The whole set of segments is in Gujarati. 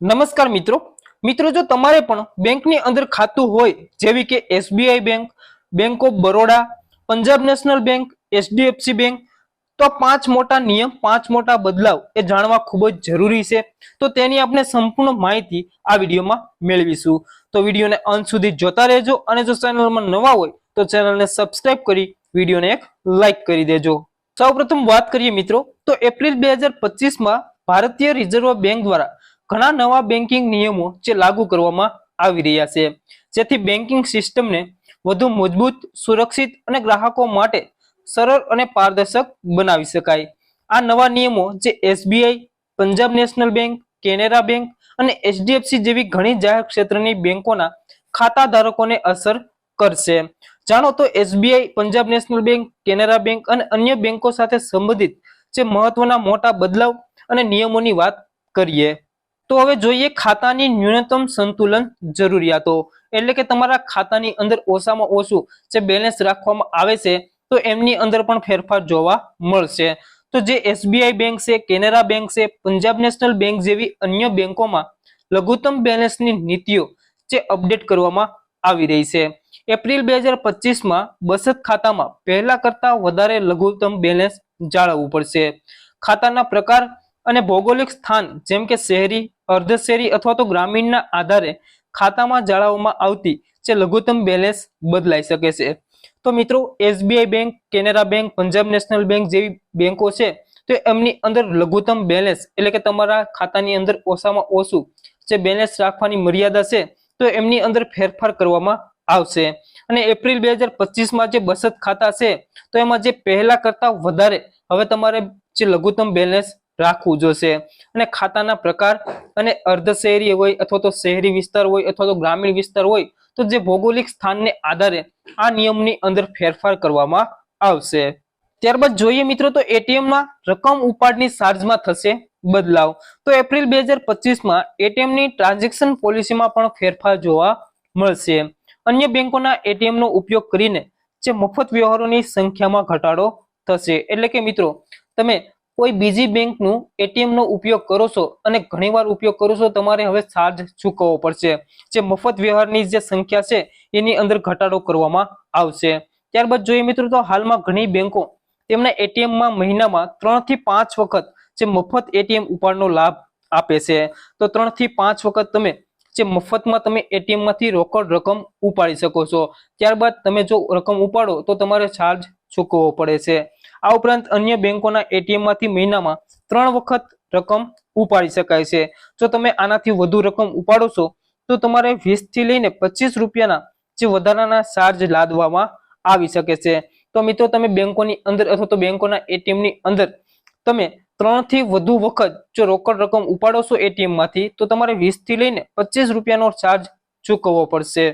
નમસ્કાર મિત્રો. મિત્રો, જો તમારે પણ બેંકની અંદર ખાતું હોય, જેવી કે SBI bank bank of Baroda, Punjab national bank, HDFC bank, તો પાંચ મોટા નિયમ, પાંચ મોટા બદલાવ એ જાણવા ખૂબ જ જરૂરી છે. તો તેની આપણે સંપૂર્ણ માહિતી આ વિડીયોમાં મેળવીશું. તો વિડીયોને અંત સુધી જોતા રહેજો અને જો ચેનલમાં નવા હોય, તો ચેનલને સબસ્ક્રાઇબ કરી વિડીયોને એક લાઈક કરી દેજો. સૌપ્રથમ વાત કરીએ મિત્રો, તો એપ્રિલ બે હજાર પચીસમાં ભારતીય રિઝર્વ બેંક દ્વારા ઘણા નવા બેન્કિંગ નિયમો જે લાગુ કરવામાં આવી રહ્યા છે. જેથી બેન્કિંગ સિસ્ટમને વધુ મજબૂત, સુરક્ષિત અને ગ્રાહકો માટે સરળ અને પારદર્શક બનાવી શકાય. આ નવા નિયમો જે SBI Punjab national bank Canara bank અને એચડીએફસી જેવી ઘણી જાહેર ક્ષેત્રની બેંકોના ખાતા ધારકોને અસર કરશે. જાણો તો SBI Punjab national bank Canara bank અને અન્ય બેંકો સાથે સંબંધિત જે મહત્વના મોટા બદલાવ અને નિયમોની વાત કરીએ. તો હવે જોઈએ ખાતાની ન્યૂનતમ સંતુલન જરૂરિયાતો. એટલે કે તમારા ખાતાની અંદર ઓછામાં ઓછું જે બેલેન્સ રાખવામાં આવે છે, તો એમની અંદર પણ ફેરફાર જોવા મળશે. તો જે એસબીઆઈ બેંક છે, કેનેરા બેંક છે, પંજાબ નેશનલ બેંક જેવી અન્ય બેંકોમાં લઘુત્તમ બેલેન્સની નીતિઓ જે અપડેટ કરવામાં આવી રહી છે. એપ્રિલ બે હજાર પચીસમાં બચત ખાતામાં પહેલા કરતા વધારે લઘુત્તમ બેલેન્સ જાળવવું પડશે. ખાતાના પ્રકાર અને ભૌગોલિક સ્થાન, જેમ કે શહેરી અર્ધ શહેરી અથવા તો ગ્રામીણના આધારે ખાતામાં જાળવવામાં આવતી જે લઘુત્તમ બેલેન્સ બદલાઈ શકે છે. તો મિત્રો, SBI bank, Canara bank, Punjab national bank જેવી બેંકો છે, તો એમની અંદર લઘુત્તમ બેલેન્સ એટલે કે તમારા ખાતાની અંદર ઓછામાં ઓછું જે બેલેન્સ રાખવાની મર્યાદા છે, તો એમની અંદર ફેરફાર કરવામાં આવશે. અને એપ્રિલ બે હજાર પચીસમાં જે બચત ખાતા છે, તો એમાં જે પહેલા કરતા વધારે હવે તમારે જે લઘુત્તમ બેલેન્સ રાખવું જોશે. અને ખાતાના પ્રકાર અને અર્ધ શહેરી હોય અથવા તો શહેરી વિસ્તાર હોય અથવા તો ગ્રામીણ વિસ્તાર હોય તો જે ભૌગોલિક સ્થાનને આધારે આ નિયમની અંદર ફેરફાર કરવામાં આવશે. ત્યારબાદ જોઈએ મિત્રો તો એટીએમમાં રકમ ઉપાડની ચાર્જમાં થશે બદલાવ. તો એપ્રિલ બે હજાર પચીસમાં એટીએમની ટ્રાન્ઝેક્શન પોલિસીમાં પણ ફેરફાર જોવા મળશે. અન્ય બેંકોના એટીએમનો ઉપયોગ કરીને જે મફત વ્યવહારોની સંખ્યામાં ઘટાડો થશે. એટલે કે મિત્રો, તમે કોઈ બીજી બેંકનું એટીએમનો ઉપયોગ કરો છો અને ઘણીવાર ઉપયોગ કરો છો, તમારે હવે ચાર્જ ચૂકવવો પડશે? જે મફત વ્યવહારની જે સંખ્યા છે, એની અંદર ઘટાડો કરવામાં આવશે. ત્યારબાદ જોઈએ મિત્રો તો હાલમાં ઘણી બેંકો તેમના એટીએમમાં મહિનામાં ત્રણથી પાંચ વખત જે મફત એટીએમ ઉપાડનો લાભ આપે છે. તો ત્રણથી પાંચ વખત તમે જે મફતમાં તમે એટીએમમાંથી રોકડ રકમ ઉપાડી શકો છો. ત્યારબાદ તમે જો રકમ ઉપાડો તો તમારે ચાર્જ ચૂકવવો પડે છે. આ ઉપરાંત અન્ય બેંકોના એટીએમમાંથી મહિનામાં ત્રણ વખત રકમ ઉપાડી શકાય છે. જો તમે આનાથી વધુ રકમ ઉપાડો છો, તો તમારે વીસથી લઈને પચીસ રૂપિયાના જે વધારાના ચાર્જ લાદવામાં આવી શકે છે. તો મિત્રો, તમે બેંકોની અંદર અથવા તો બેંકોના એટીએમની અંદર તમે ત્રણથી વધુ વખત જો રોકડ રકમ ઉપાડો છો એટીએમમાંથી તો તમારે વીસથી લઈને પચીસ રૂપિયાનો ચાર્જ ચૂકવવો પડશે.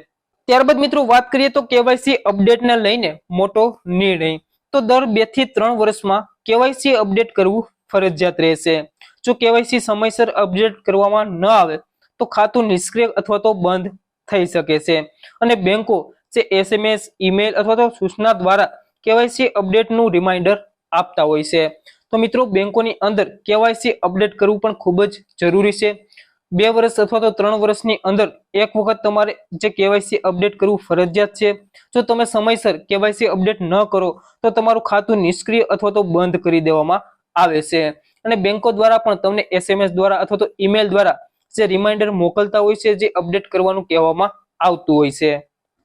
ત્યારબાદ મિત્રો, વાત કરીએ તો કેવાયસી અપડેટને લઈને મોટો નિર્ણય. તો દર બેથી ત્રણ વર્ષમાં કેવાયસી અપડેટ કરવું ફરજિયાત રહેશે. જો કેવાયસી સમયસર અપડેટ કરવામાં ન આવે, તો ખાતું નિષ્ક્રિય અથવા તો બંધ થઈ શકે છે. અને બેંકો જે એસએમએસ ઈમેલ અથવા તો સૂચના દ્વારા કેવાયસી અપડેટનું રિમાઇન્ડર આપતા હોય છે. તો મિત્રો, બેંકોની અંદર કેવાયસી અપડેટ કરવું પણ ખૂબ જ જરૂરી છે. બે વર્ષ અથવા તો ત્રણ વર્ષની અંદર એક વખત તમારે જે કેવાયસી અપડેટ કરવું ફરજિયાત છે. જો તમે સમયસર કેવાયસી અપડેટ ન કરો, તો તમારું ખાતું નિષ્ક્રિય અથવા તો બંધ કરી દેવામાં આવે છે. અને બેંકો દ્વારા પણ તમને એસએમએસ દ્વારા અથવા તો ઈમેલ દ્વારા જે રિમાઇન્ડર મોકલતા હોય છે, જે અપડેટ કરવાનું કહેવામાં આવતું હોય છે.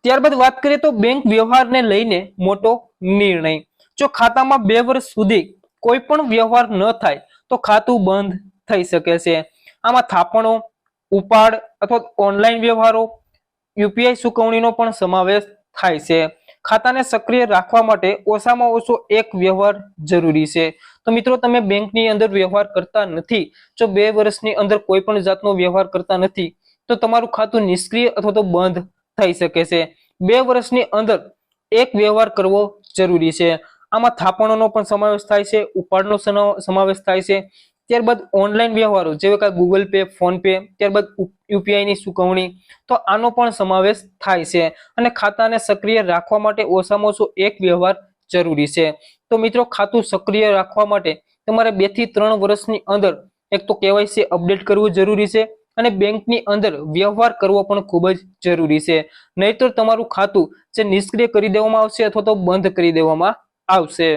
ત્યારબાદ વાત કરીએ તો બેંક વ્યવહારને લઈને મોટો નિર્ણય. જો ખાતામાં બે વર્ષ સુધી કોઈ પણ વ્યવહાર ન થાય, તો ખાતું બંધ થઈ શકે છે. આમાં થાપણો, ઉપાડ અથવા ઓનલાઈન વ્યવહારો, યુપીઆઈ ચૂકવણીનો પણ સમાવેશ થાય છે. ખાતાને સક્રિય રાખવા માટે ઓછામાં ઓછો એક વ્યવહાર જરૂરી છે. તો મિત્રો, તમે બેંકની અંદર વ્યવહાર કરતા નથી, જો બે વર્ષની અંદર કોઈ પણ જાતનો વ્યવહાર કરતા નથી, તો તમારું ખાતું નિષ્ક્રિય અથવા તો બંધ થઈ શકે છે. બે વર્ષની અંદર એક વ્યવહાર કરવો જરૂરી છે. આમાં થાપણોનો પણ સમાવેશ થાય છે, ઉપાડનો સમાવેશ થાય છે. ત્યારબાદ ઓનલાઈન વ્યવહારો, જેવા કે ગૂગલ પે ફોન પે ત્યારબાદ યુપીઆઈની ચૂકવણી, તો આનો પણ સમાવેશ થાય છે અને ખાતાને સક્રિય રાખવા માટે ઓછામાં ઓછો એક વ્યવહાર જરૂરી છે. તો મિત્રો, ખાતું સક્રિય રાખવા માટે તમારે બેથી ત્રણ વર્ષની અંદર એક તો કેવાયસી અપડેટ કરવું જરૂરી છે અને બેંકની અંદર વ્યવહાર કરવો પણ ખૂબ જ જરૂરી છે. નહીતર તમારું ખાતું જે નિષ્ક્રિય કરી દેવામાં આવશે અથવા તો બંધ કરી દેવામાં આવશે.